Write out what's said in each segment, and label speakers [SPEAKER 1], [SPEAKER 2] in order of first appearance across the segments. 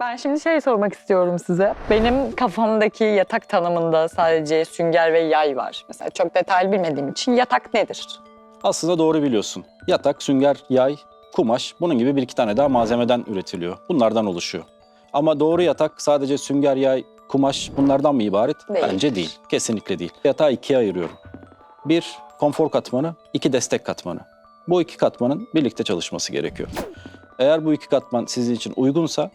[SPEAKER 1] Ben şimdi şey sormak istiyorum size. Benim kafamdaki yatak tanımında sadece sünger ve yay var. Mesela çok detaylı bilmediğim için yatak nedir?
[SPEAKER 2] Aslında doğru biliyorsun. Yatak, sünger, yay, kumaş bunun gibi bir iki tane daha malzemeden üretiliyor. Bunlardan oluşuyor. Ama doğru yatak sadece sünger, yay, kumaş bunlardan mı ibaret?
[SPEAKER 1] Değil.
[SPEAKER 2] Bence değil. Kesinlikle değil. Yatağı ikiye ayırıyorum. Bir, konfor katmanı, iki destek katmanı. Bu iki katmanın birlikte çalışması gerekiyor. Eğer bu iki katman sizin için uygunsa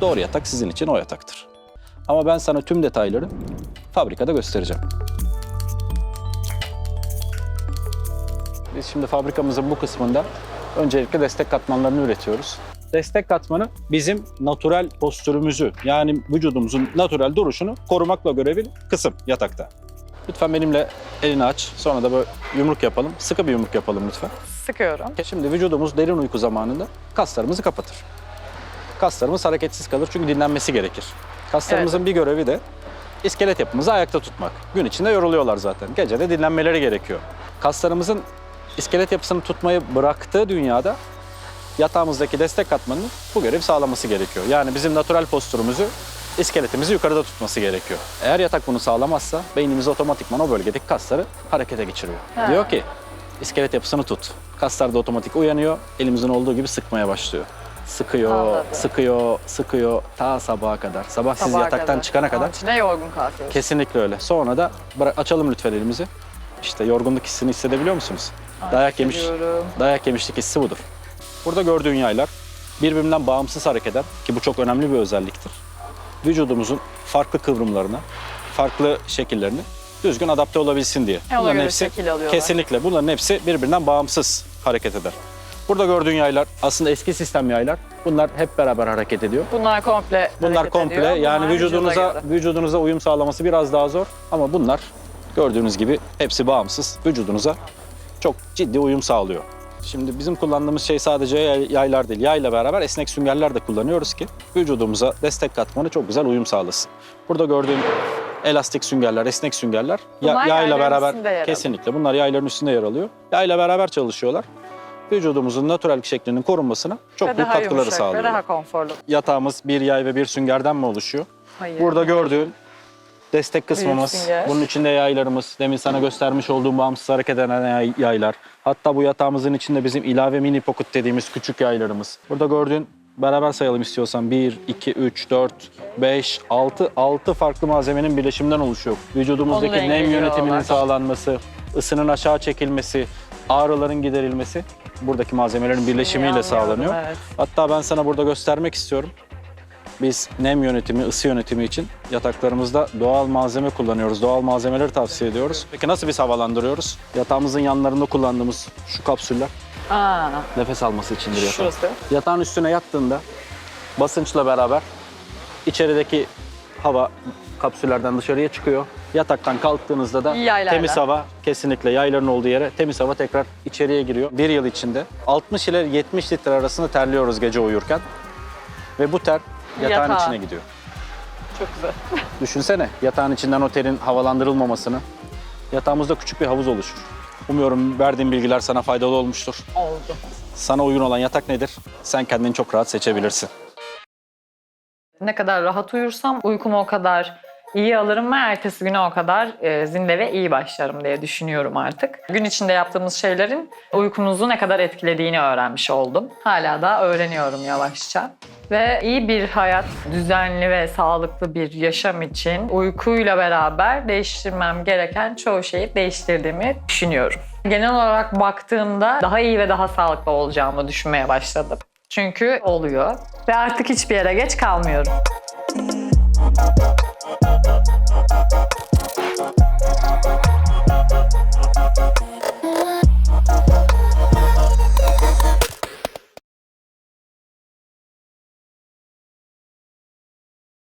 [SPEAKER 2] doğru yatak sizin için o yataktır. Ama ben sana tüm detayları fabrikada göstereceğim. Biz şimdi fabrikamızın bu kısmında öncelikle destek katmanlarını üretiyoruz. Destek katmanı bizim natural postürümüzü yani vücudumuzun natural duruşunu korumakla görevli kısım yatakta. Lütfen benimle elini aç. Sonra da böyle yumruk yapalım. Sıkı bir yumruk yapalım lütfen.
[SPEAKER 1] Sıkıyorum.
[SPEAKER 2] Şimdi vücudumuz derin uyku zamanında kaslarımızı kapatır. Kaslarımız hareketsiz kalır çünkü dinlenmesi gerekir. Kaslarımızın bir görevi de iskelet yapımızı ayakta tutmak. Gün içinde yoruluyorlar zaten. Gece de dinlenmeleri gerekiyor. Kaslarımızın iskelet yapısını tutmayı bıraktığı dünyada yatağımızdaki destek katmanının bu görevi sağlaması gerekiyor. Yani bizim natural postürümüzü, iskeletimizi yukarıda tutması gerekiyor. Eğer yatak bunu sağlamazsa beynimiz otomatikman o bölgedeki kasları harekete geçiriyor. Diyor ki iskelet yapısını tut. Kaslar da otomatik uyanıyor, elimizin olduğu gibi sıkmaya başlıyor. Sıkıyor,
[SPEAKER 1] Anladım.
[SPEAKER 2] sıkıyor, sıkıyor ta sabaha kadar. Sabah siz
[SPEAKER 1] Sabaha
[SPEAKER 2] yataktan çıkana kadar
[SPEAKER 1] Onun için de yorgun kalkıyoruz.
[SPEAKER 2] Kesinlikle öyle. Sonra da bırak, açalım lütfen elimizi. İşte yorgunluk hissini hissedebiliyor musunuz? dayak yemiş,
[SPEAKER 1] hissediyorum.
[SPEAKER 2] dayak yemişlik hissi budur. Burada gördüğün yaylar birbirinden bağımsız hareket eder ki bu çok önemli bir özelliktir. Vücudumuzun farklı kıvrımlarına, farklı şekillerini düzgün adapte olabilsin diye.
[SPEAKER 1] Ona göre şekil alıyorlar.
[SPEAKER 2] kesinlikle bunların hepsi birbirinden bağımsız hareket eder. Burada gördüğün yaylar aslında eski sistem yaylar. Bunlar hep beraber hareket ediyor.
[SPEAKER 1] Bunlar komple
[SPEAKER 2] Bunlar
[SPEAKER 1] hareket
[SPEAKER 2] komple
[SPEAKER 1] ediyor.
[SPEAKER 2] yani
[SPEAKER 1] Bunlar
[SPEAKER 2] vücudunuza
[SPEAKER 1] göre.
[SPEAKER 2] vücudunuza uyum sağlaması biraz daha zor ama bunlar gördüğünüz gibi hepsi bağımsız vücudunuza çok ciddi uyum sağlıyor. Şimdi bizim kullandığımız şey sadece yay- yaylar değil. Yayla beraber esnek süngerler de kullanıyoruz ki vücudumuza destek katmanı çok güzel uyum sağlasın. Burada gördüğün elastik süngerler, esnek süngerler ya- yayla beraber kesinlikle bunlar yayların üstünde yer alıyor. Yayla beraber çalışıyorlar. Vücudumuzun natural şeklinin korunmasına çok
[SPEAKER 1] Ve
[SPEAKER 2] büyük katkıları
[SPEAKER 1] yumuşak ve
[SPEAKER 2] sağlıyor.
[SPEAKER 1] daha konforlu.
[SPEAKER 2] Yatağımız bir yay ve bir süngerden mi oluşuyor?
[SPEAKER 1] Hayır.
[SPEAKER 2] Burada gördüğün destek kısmımız, bunun içinde yaylarımız, demin sana göstermiş olduğum bağımsız hareket eden yay- yaylar. Hatta bu yatağımızın içinde bizim ilave mini pocket dediğimiz küçük yaylarımız. Burada gördüğün, beraber sayalım istiyorsan 1, 2, 3, 4, 5, 6, 6 farklı malzemenin birleşiminden oluşuyor. Vücudumuzdaki nem yönetiminin sağlanması, ısının aşağı çekilmesi, ağrıların giderilmesi buradaki malzemelerin birleşimiyle
[SPEAKER 1] Anlıyorum,
[SPEAKER 2] sağlanıyor.
[SPEAKER 1] evet.
[SPEAKER 2] Hatta ben sana burada göstermek istiyorum. Biz nem yönetimi, ısı yönetimi için yataklarımızda doğal malzeme kullanıyoruz. Doğal malzemeleri tavsiye ediyoruz. Peki nasıl biz havalandırıyoruz? Yatağımızın yanlarında kullandığımız şu kapsüller
[SPEAKER 1] Aa,
[SPEAKER 2] nefes alması içindir yatağın.
[SPEAKER 1] şurası.
[SPEAKER 2] Yatağın üstüne yattığında basınçla beraber içerideki hava kapsüllerden dışarıya çıkıyor. Yataktan kalktığınızda da
[SPEAKER 1] Yaylarla.
[SPEAKER 2] temiz hava kesinlikle yayların olduğu yere temiz hava tekrar içeriye giriyor. Bir yıl içinde 60 ile 70 litre arasında terliyoruz gece uyurken. Ve bu ter yatağın
[SPEAKER 1] Yatağa.
[SPEAKER 2] içine gidiyor.
[SPEAKER 1] Çok güzel.
[SPEAKER 2] Düşünsene yatağın içinden o terin havalandırılmamasını. Yatağımızda küçük bir havuz oluşur. Umuyorum verdiğim bilgiler sana faydalı olmuştur.
[SPEAKER 1] Oldu.
[SPEAKER 2] Sana uygun olan yatak nedir? Sen kendini çok rahat seçebilirsin.
[SPEAKER 1] Ne kadar rahat uyursam uykumu o kadar iyi alırım ve ertesi güne o kadar e, zinde ve iyi başlarım diye düşünüyorum artık. Gün içinde yaptığımız şeylerin uykumuzu ne kadar etkilediğini öğrenmiş oldum. Hala da öğreniyorum yavaşça. Ve iyi bir hayat, düzenli ve sağlıklı bir yaşam için uykuyla beraber değiştirmem gereken çoğu şeyi değiştirdiğimi düşünüyorum. Genel olarak baktığımda daha iyi ve daha sağlıklı olacağımı düşünmeye başladım. Çünkü oluyor ve artık hiçbir yere geç kalmıyorum.